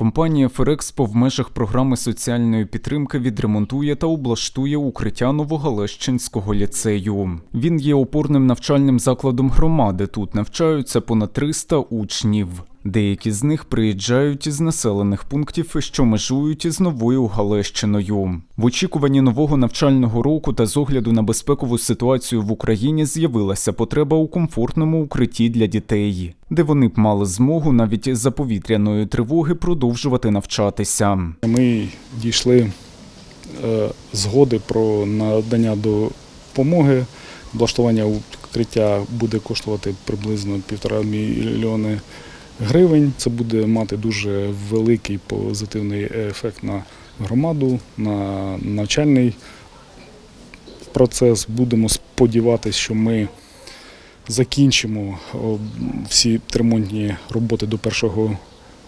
Компанія Ферекспо в межах програми соціальної підтримки відремонтує та облаштує укриття Новогалещинського ліцею. Він є опорним навчальним закладом громади. Тут навчаються понад 300 учнів. Деякі з них приїжджають із населених пунктів, що межують із новою Галещиною. В очікуванні нового навчального року та з огляду на безпекову ситуацію в Україні з'явилася потреба у комфортному укритті для дітей, де вони б мали змогу навіть за повітряної тривоги продовжувати навчатися. Ми дійшли е, згоди про надання допомоги. Облаштування укриття буде коштувати приблизно півтора мільйони гривень. Це буде мати дуже великий позитивний ефект на громаду, на навчальний процес. Будемо сподіватися, що ми закінчимо всі ремонтні роботи до 1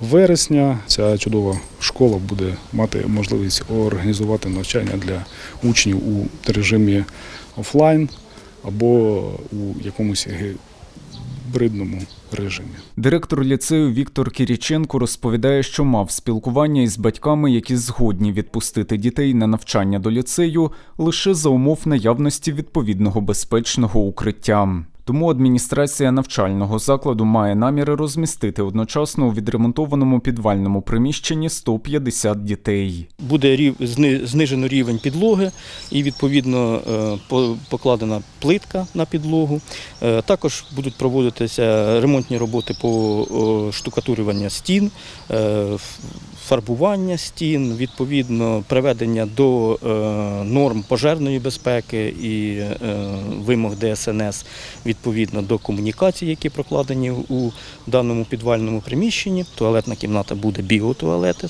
вересня. Ця чудова школа буде мати можливість організувати навчання для учнів у режимі офлайн або у якомусь гібридному режимі. Директор ліцею Віктор Кіріченко розповідає, що мав спілкування із батьками, які згодні відпустити дітей на навчання до ліцею лише за умов наявності відповідного безпечного укриття. Тому адміністрація навчального закладу має наміри розмістити одночасно у відремонтованому підвальному приміщенні 150 дітей. буде рів- зни- знижено рівень підлоги і відповідно е, по- покладена плитка на підлогу. Е, Також будуть проводитися ремонтні роботи по штукатурюванню стін, е, фарбування стін, відповідно приведення до е, норм пожежної безпеки і е, вимог ДСНС відповідно до комунікацій, які прокладені у даному підвальному приміщенні. Туалетна кімната буде біотуалети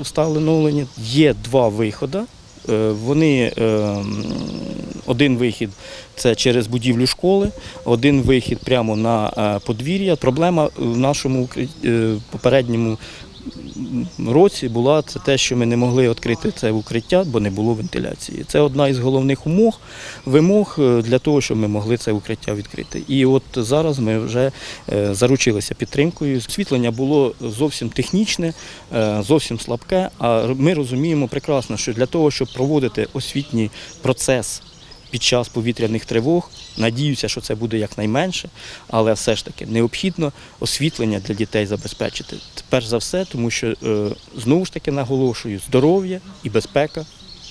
встановлені. Є два виходи. Е, Вони один вихід це через будівлю школи, один вихід прямо на подвір'я. Проблема в нашому попередньому році була це те, що ми не могли відкрити це укриття, бо не було вентиляції. Це одна із головних умов, вимог е, для того, щоб ми могли це укриття відкрити. І от зараз ми вже е, заручилися підтримкою. Освітлення було зовсім технічне, е, зовсім слабке. А ми розуміємо прекрасно, що для того, щоб проводити освітній процес. Під час повітряних тривог. Надіюся, що це буде якнайменше, але все ж таки необхідно освітлення для дітей забезпечити. Перш за все, тому що е, знову ж таки наголошую, здоров'я і безпека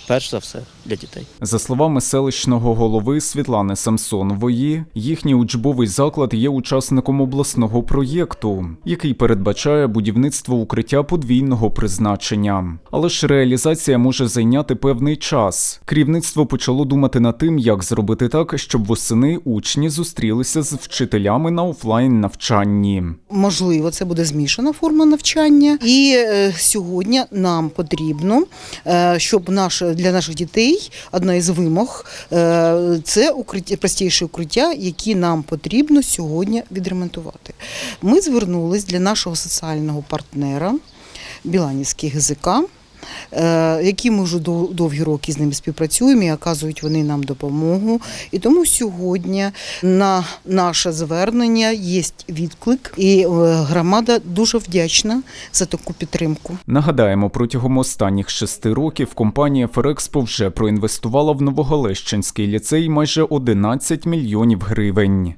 перш за все для дітей. За словами селищного голови Світлани Самсонової, їхній учбовий заклад є учасником обласного проєкту, який передбачає будівництво укриття подвійного призначення. Але ж реалізація може зайняти певний час. Керівництво почало думати над тим, як зробити так, щоб восени учні зустрілися з вчителями на офлайн навчанні. Можливо, це буде змішана форма навчання. І е, сьогодні нам потрібно, е, щоб наш, для наших дітей одна із вимог е, це укриття, простіше укриття, які нам потрібно сьогодні відремонтувати. Ми звернулись для нашого соціального партнера Біланівський ГЗК. Е, Які ми вже довгі роки з ними співпрацюємо і оказують вони нам допомогу. І тому сьогодні на наше звернення є відклик, і е, громада дуже вдячна за таку підтримку. Нагадаємо, протягом останніх шести років компанія Ферекспо вже проінвестувала в Новогалещинський ліцей майже 11 мільйонів гривень.